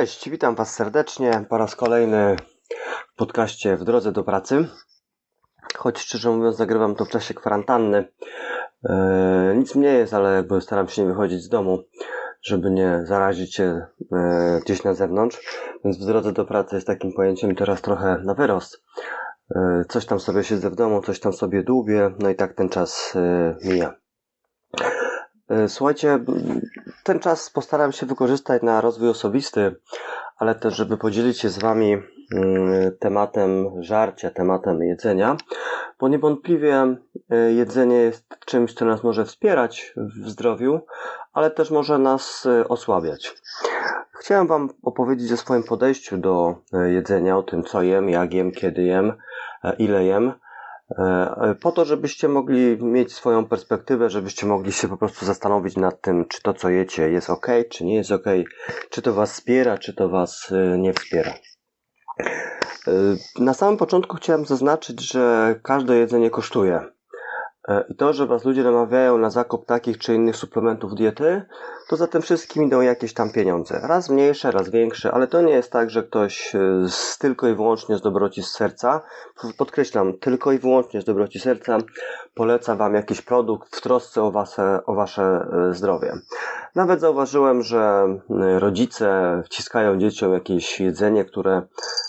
Cześć, witam Was serdecznie po raz kolejny w podcaście W drodze do pracy. Choć szczerze mówiąc, nagrywam to w czasie kwarantanny. Eee, nic mnie jest, ale staram się nie wychodzić z domu, żeby nie zarazić się e, gdzieś na zewnątrz. Więc w drodze do pracy jest takim pojęciem teraz trochę na wyrost. E, coś tam sobie siedzę w domu, coś tam sobie dłubię, no i tak ten czas e, mija. E, słuchajcie, ten czas postaram się wykorzystać na rozwój osobisty, ale też, żeby podzielić się z Wami mm, tematem żarcia, tematem jedzenia, bo niewątpliwie e, jedzenie jest czymś, co nas może wspierać w zdrowiu, ale też może nas e, osłabiać. Chciałem Wam opowiedzieć o swoim podejściu do jedzenia, o tym, co jem, jak jem, kiedy jem, ile jem po to, żebyście mogli mieć swoją perspektywę, żebyście mogli się po prostu zastanowić nad tym, czy to, co jecie, jest ok, czy nie jest ok, czy to Was wspiera, czy to Was e, nie wspiera. E, na samym początku chciałem zaznaczyć, że każde jedzenie kosztuje. E, I to, że Was ludzie namawiają na zakup takich czy innych suplementów diety, to za tym wszystkim idą jakieś tam pieniądze. Raz mniejsze, raz większe, ale to nie jest tak, że ktoś e, z, tylko i wyłącznie z dobroci z serca, podkreślam, tylko i wyłącznie z dobroci serca poleca Wam jakiś produkt w trosce o Wasze, o wasze e, zdrowie. Nawet zauważyłem, że rodzice wciskają dzieciom jakieś jedzenie, które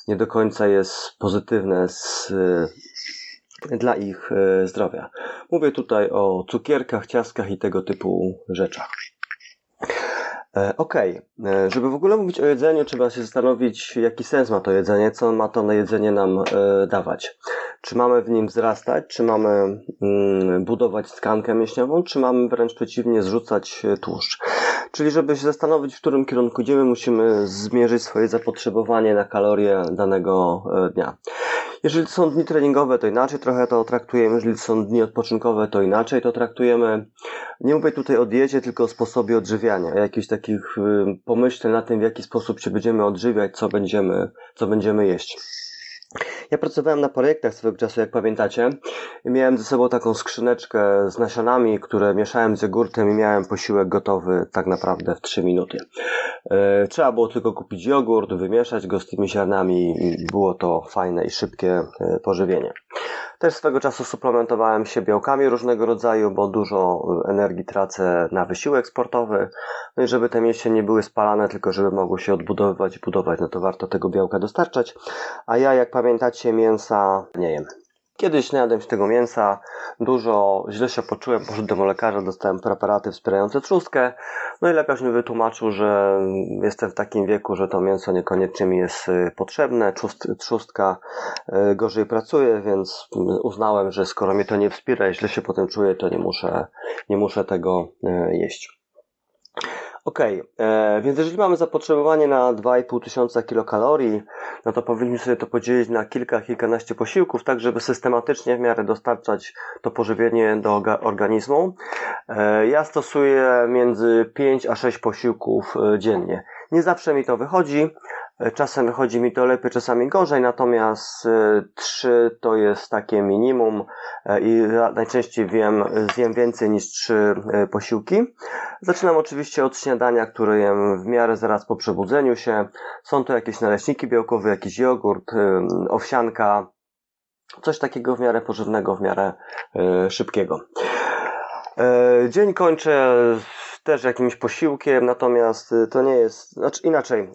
nie do końca jest pozytywne z dla ich zdrowia. Mówię tutaj o cukierkach, ciastkach i tego typu rzeczach. E, okej, okay. E, żeby w ogóle mówić o jedzeniu, trzeba się zastanowić, jaki sens ma to jedzenie, co ma to na jedzenie nam dawać. Czy mamy w nim wzrastać, czy mamy mm, budować tkankę mięśniową, czy mamy wręcz przeciwnie zrzucać tłuszcz. Czyli żeby się zastanowić, w którym kierunku idziemy, musimy zmierzyć swoje zapotrzebowanie na kalorie danego dnia. Jeżeli to są dni treningowe, to inaczej trochę to traktujemy. Jeżeli to są dni odpoczynkowe, to inaczej to traktujemy. Nie mówię tutaj o diecie, tylko o sposobie odżywiania. Jakichś takich y, pomyśleń na tym, w jaki sposób się będziemy odżywiać, co będziemy, co będziemy jeść. Ja pracowałem na projektach swego czasu, jak pamiętacie, i miałem ze sobą taką skrzyneczkę z nasionami, które mieszałem z jogurtem i miałem posiłek gotowy tak naprawdę w 3 minuty. E, trzeba było tylko kupić jogurt, wymieszać go z tymi ziarnami i było to fajne i szybkie e, pożywienie. Też swego czasu suplementowałem się białkami różnego rodzaju, bo dużo energii tracę na wysiłek sportowy. No i żeby te mięśnie nie były spalane, tylko żeby mogły się odbudowywać i budować, no to warto tego białka dostarczać. A ja, jak pamiętacie, mięsa nie jem. Kiedyś najadłem się tego mięsa, dużo źle się poczułem, poszedłem do lekarza, dostałem preparaty wspierające trzustkę, no i lekarz mi wytłumaczył, że jestem w takim wieku, że to mięso niekoniecznie mi jest y, potrzebne, trzustka y, gorzej pracuje, więc uznałem, że skoro mnie to nie wspiera i źle się potem czuję, to nie muszę, nie muszę tego y, jeść. Okay, e, więc jeżeli mamy zapotrzebowanie na 2,5 tysiąca kilokalorii, no to powinniśmy sobie to podzielić na kilka, kilkanaście posiłków, tak żeby systematycznie w miarę dostarczać to pożywienie do organizmu. E, ja stosuję między 5 a 6 posiłków e, dziennie. Nie zawsze mi to wychodzi, Czasem wychodzi mi to lepiej, czasami gorzej, natomiast 3 y, to jest takie minimum y, i najczęściej wiem, zjem więcej niż 3 y, posiłki. Zaczynam oczywiście od śniadania, które jem w miarę zaraz po przebudzeniu się. Są to jakieś naleśniki białkowe, jakiś jogurt, owsianka, coś takiego w miarę pożywnego, w miarę szybkiego. Dzień kończę też jakimś posiłkiem, natomiast to nie jest, znaczy inaczej,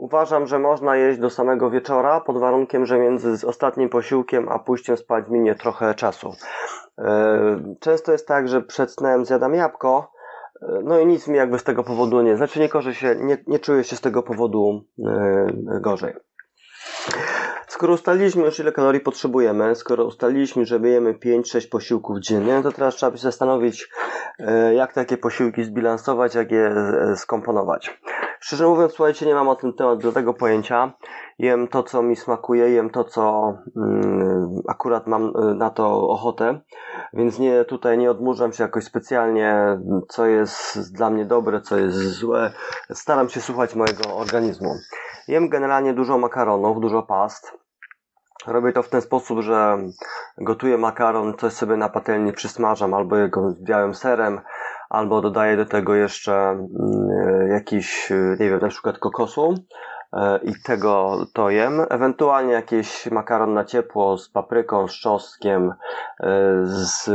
Uważam, że można jeść do samego wieczora, pod warunkiem, że między ostatnim posiłkiem a pójściem spać minie trochę czasu. E, często jest tak, że przed snem zjadam jabłko, e, no i nic mi jakby z tego powodu nie, znaczy nie korzy się, nie, nie czuję się z tego powodu e, gorzej. Skoro ustaliliśmy już ile kalorii potrzebujemy, skoro ustaliliśmy, że jemy 5-6 posiłków dziennie, to teraz trzeba się zastanowić, jak takie posiłki zbilansować, jak je skomponować. Szczerze mówiąc, słuchajcie, nie mam o tym temat do tego pojęcia. Jem to, co mi smakuje, jem to, co mm, akurat mam y, na to ochotę, więc nie, tutaj nie odmurzam się jakoś specjalnie, co jest dla mnie dobre, co jest złe. Staram się słuchać mojego organizmu. Jem generalnie dużo makaronów, dużo past. Robię to w ten sposób, że gotuję makaron, coś sobie na patelni przysmażam albo jego białym serem, albo dodaję do tego jeszcze mm, jakiś, nie wiem, na przykład kokosu i tego to jem. Ewentualnie jakieś makaron na ciepło z papryką, z czosnkiem, z,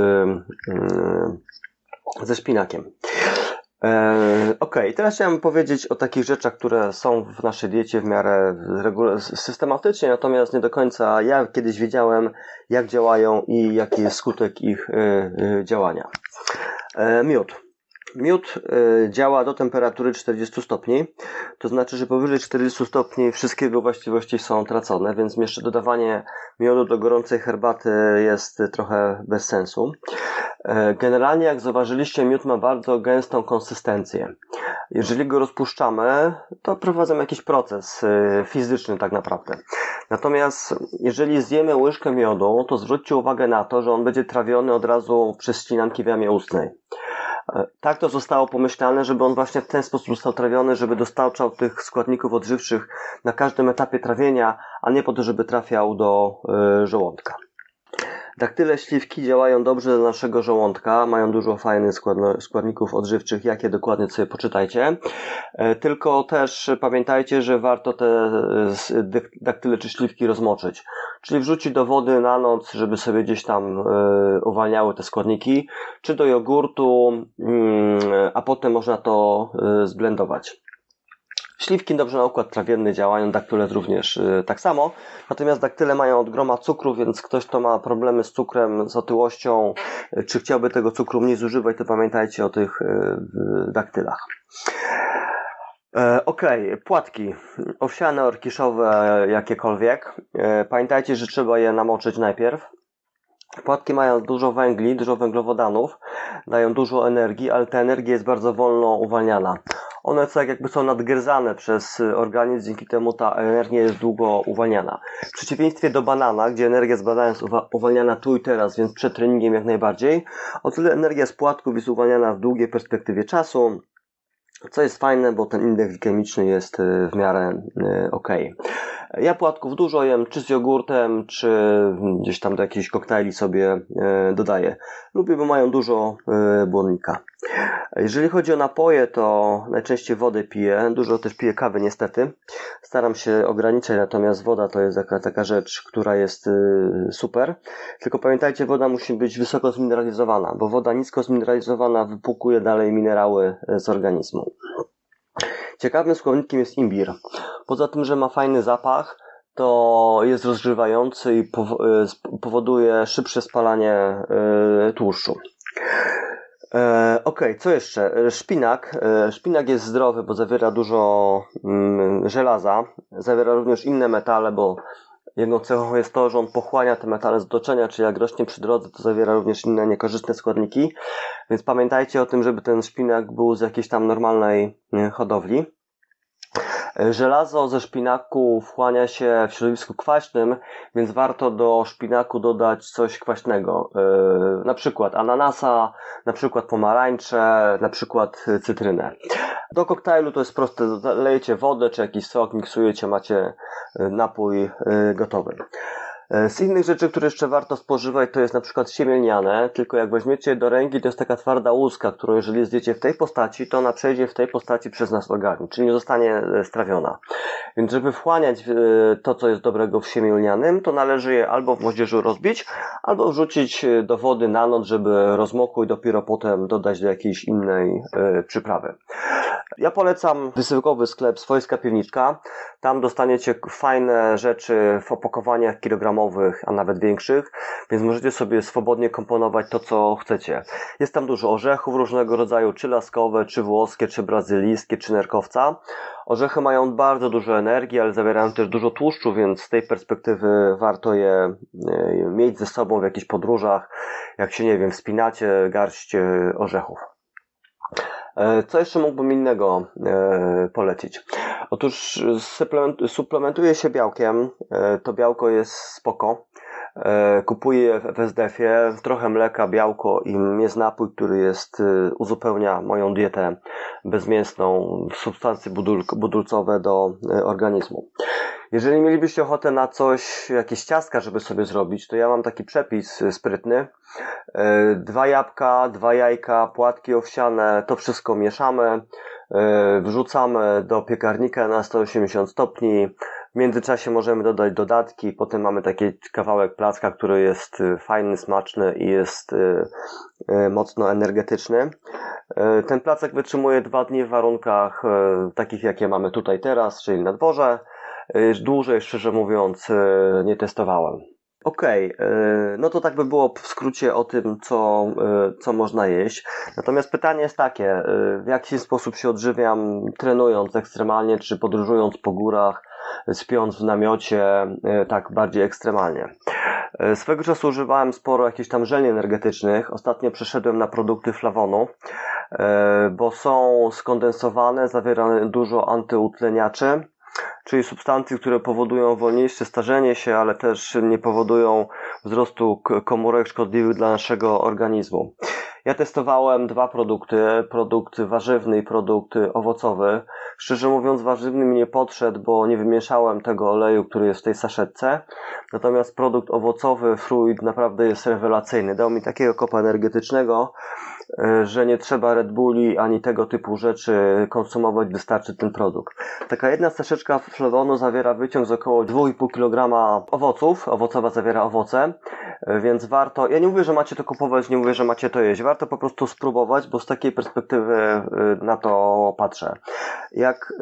ze szpinakiem. E, ok, teraz chciałem powiedzieć o takich rzeczach, które są w naszej diecie w miarę systematycznie, natomiast nie do końca ja kiedyś wiedziałem, jak działają i jaki jest skutek ich e, e, działania. Miód. Miód działa do temperatury 40 stopni, to znaczy, że powyżej 40 stopni wszystkie jego właściwości są tracone, więc jeszcze dodawanie miodu do gorącej herbaty jest trochę bez sensu. E, generalnie, jak zauważyliście, miód ma bardzo gęstą konsystencję. Jeżeli go rozpuszczamy, to prowadzimy jakiś proces e, fizyczny tak naprawdę. Natomiast jeżeli zjemy łyżkę miodu, to zwróćcie uwagę na to, że on będzie trawiony od razu przez ścinanki w jamie ustnej. E, tak to zostało pomyślane, żeby on właśnie w ten sposób został trawiony, żeby dostarczał tych składników odżywczych na każdym etapie trawienia, a nie po to, żeby trafiał do żołądka. Daktyle śliwki działają dobrze dla naszego żołądka, mają dużo fajnych składników odżywczych, jakie dokładnie sobie poczytajcie. E, tylko też pamiętajcie, że warto te e, daktyle czy śliwki rozmoczyć. Czyli wrzucić do wody na noc, żeby sobie gdzieś tam e, uwalniały te składniki, czy do jogurtu, mm, a potem można to zblendować. Śliwki dobrze na układ trawienny działają, daktyle również y, tak samo. Natomiast daktyle mają od groma cukru, więc ktoś, kto ma problemy z cukrem, z otyłością, y, czy chciałby tego cukru mniej zużywać, to pamiętajcie o tych y, daktylach. E, ok, płatki owsiane, orkiszowe, jakiekolwiek. E, pamiętajcie, że trzeba je namoczyć najpierw. Płatki mają dużo węgli, dużo węglowodanów, dają dużo energii, ale ta energia jest bardzo wolno uwalniana one tak jakby są nadgryzane przez y, organizm, dzięki temu ta energia jest długo uwalniana. W przeciwieństwie do banana, gdzie energia z banana jest uwalniana tu i teraz, więc przed treningiem jak najbardziej, o tyle energia z płatków jest uwalniana w długiej perspektywie czasu, co jest fajne, bo ten indeks glikemiczny jest y, w miarę y, ok. Ja płatków dużo jem, czy z jogurtem, czy gdzieś tam do jakichś koktajli sobie e, dodaję. Lubię, bo mają dużo e, błonnika. Jeżeli chodzi o napoje, to najczęściej wodę piję. Dużo też piję kawy niestety. Staram się ograniczać, natomiast woda to jest taka, taka rzecz, która jest e, super. Tylko pamiętajcie, woda musi być wysoko zmineralizowana, bo woda nisko zmineralizowana wypłukuje dalej minerały z organizmu. Ciekawym składnikiem jest imbir. Poza tym, że ma fajny zapach, to jest rozgrzewający i y, powoduje szybsze spalanie y, tłuszczu. E, ok, co jeszcze? Szpinak. E, szpinak jest zdrowy, bo zawiera dużo mm, żelaza. Zawiera również inne metale, bo jedną cechą jest to, że on pochłania te metale z otoczenia, czyli jak rośnie przy drodze, to zawiera również inne niekorzystne składniki. Więc pamiętajcie o tym, żeby ten szpinak był z jakiejś tam normalnej y, hodowli. Żelazo ze szpinaku wchłania się w środowisku kwaśnym, więc warto do szpinaku dodać coś kwaśnego. E, na przykład ananasa, na przykład pomarańcze, na przykład cytrynę. Do koktajlu to jest proste. Lejecie wodę czy jakiś sok, miksujecie, macie e, napój e, gotowy. E, z innych rzeczy, które jeszcze warto spożywać, to jest na przykład siemielniane, tylko jak weźmiecie do ręki, to jest taka twarda łuska, którą jeżeli zjecie w tej postaci, to ona przejdzie w tej postaci przez nasz organizm, czyli nie zostanie e, strawiona. Więc żeby wchłaniać e, to, co jest dobrego w siemielnianym, to należy je albo w moździerzu rozbić, albo wrzucić do wody na noc, żeby rozmokło i dopiero potem dodać do jakiejś innej przyprawy. Ja polecam wysyłkowy sklep Swojska Piwniczka. Tam dostaniecie fajne rzeczy w opakowaniach kilogramowych, a nawet większych, więc możecie sobie swobodnie komponować to, co chcecie. Jest tam dużo orzechów różnego rodzaju, czy laskowe, czy włoskie, czy brazylijskie, czy nerkowca. Orzechy mają bardzo dużo energii, ale zawierają też dużo tłuszczu, więc z tej perspektywy warto je e, mieć ze sobą w jakichś podróżach, jak się, nie wiem, wspinacie garść e, orzechów. E, co jeszcze mógłbym innego polecić? Otóż suplementuje się białkiem. E, to białko jest spoko. Kupuję w SDF-ie trochę mleka, białko i jest napój, który jest, uzupełnia moją dietę bezmięsną, substancje budulcowe do organizmu. Jeżeli mielibyście ochotę na coś, jakieś ciastka, żeby sobie zrobić, to ja mam taki przepis sprytny. E, dwa jabłka, dwa jajka, płatki owsiane, to wszystko mieszamy, e, wrzucamy do piekarnika na 180 stopni. W międzyczasie możemy dodać dodatki, potem mamy taki kawałek placka, który jest e, fajny, smaczny i jest mocno energetyczny. Ten placek wytrzymuje dwa dni w warunkach takich, jakie mamy tutaj teraz, czyli na dworze. Dłużej, szczerze mówiąc, nie testowałem. Okej, okay, no to tak by było w skrócie o tym, co, e, co można jeść. Natomiast pytanie jest takie, e, w jaki sposób się odżywiam trenując ekstremalnie, czy podróżując po górach, spiąc w namiocie, e, tak bardziej ekstremalnie. Swego czasu używałem sporo jakichś tam żeli energetycznych. Ostatnio przeszedłem na produkty flawonu, bo są skondensowane, zawierają dużo antyutleniaczy czyli substancje, które powodują wolniejsze starzenie się, ale też nie powodują wzrostu komórek szkodliwych dla naszego organizmu. Ja testowałem dwa produkty, produkt warzywny i produkt owocowy. Szczerze mówiąc, warzywny mi nie podszedł, bo nie wymieszałem tego oleju, który jest w tej saszetce. Natomiast produkt owocowy, fruit, naprawdę jest rewelacyjny. Dał mi takiego kopa energetycznego, że nie trzeba Red Bulli ani tego typu rzeczy konsumować, wystarczy ten produkt. Taka jedna staszeczka flawonu zawiera wyciąg z około 2,5 kg owoców, owocowa zawiera owoce, e, więc warto, ja nie mówię, że macie to kupować, nie mówię, że macie to jeść, warto po prostu spróbować, bo z takiej perspektywy e, na to patrzę. Jak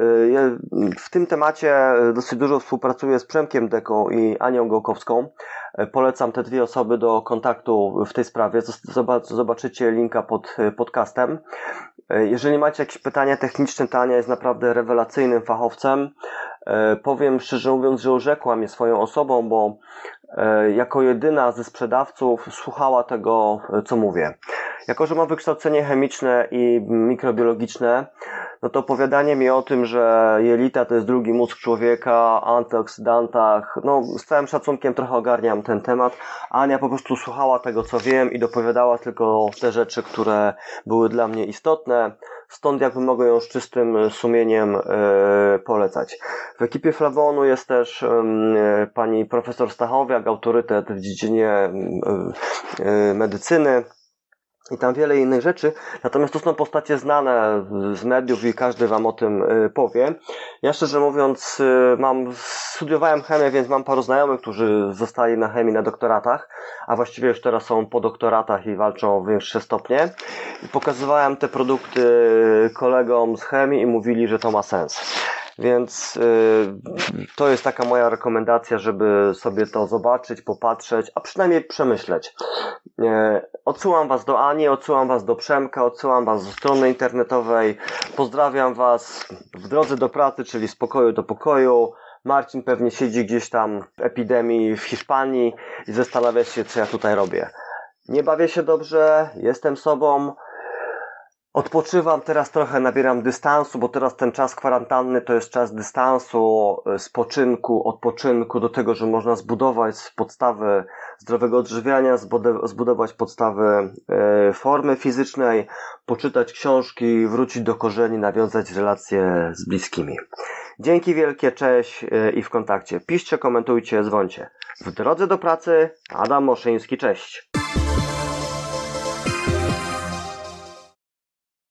w tym temacie dosyć dużo współpracuję z Przemkiem Deką i Anią Gołkowską, Polecam te dwie osoby do kontaktu w tej sprawie. Zobaczycie linka pod podcastem. Jeżeli macie jakieś pytania techniczne, Tania jest naprawdę rewelacyjnym fachowcem. Powiem szczerze mówiąc, że urzekła mnie swoją osobą, bo e, jako jedyna ze sprzedawców słuchała tego, co mówię. Jako, że mam wykształcenie chemiczne i mikrobiologiczne, no to opowiadanie mi o tym, że jelita to jest drugi mózg człowieka, antyoksydantach, no z całym szacunkiem trochę ogarniam ten temat. Ania po prostu słuchała tego, co wiem i dopowiadała tylko te rzeczy, które były dla mnie istotne. Stąd jakby mogę ją z czystym sumieniem e, polecać. W ekipie Flawonu jest też e, pani profesor Stachowiak, autorytet w dziedzinie e, e, medycyny i tam wiele innych rzeczy. Natomiast to są postacie znane z mediów i każdy wam o tym y, powie. Ja szczerze mówiąc y, mam, studiowałem chemię, więc mam paru znajomych, którzy zostali na chemii na doktoratach, a właściwie już teraz są po doktoratach i walczą o wyższe stopnie. I pokazywałem te produkty kolegom z chemii i mówili, że to ma sens. Więc y, to jest taka moja rekomendacja, żeby sobie to zobaczyć, popatrzeć, a przynajmniej przemyśleć. Y, odsyłam Was do Ani, odsyłam Was do Przemka, odsyłam Was do strony internetowej. Pozdrawiam Was w drodze do pracy, czyli z pokoju do pokoju. Marcin pewnie siedzi gdzieś tam w epidemii w Hiszpanii i zastanawia się, co ja tutaj robię. Nie bawię się dobrze, jestem sobą, Odpoczywam teraz trochę, nabieram dystansu, bo teraz ten czas kwarantanny to jest czas dystansu, e, spoczynku, odpoczynku, do tego, że można zbudować podstawy zdrowego odżywiania, zbudować podstawy e, formy fizycznej, poczytać książki, wrócić do korzeni, nawiązać relacje z bliskimi. Dzięki wielkie, cześć e, i w kontakcie. Piszcie, komentujcie, dzwońcie. W drodze do pracy Adam Moszyński, cześć.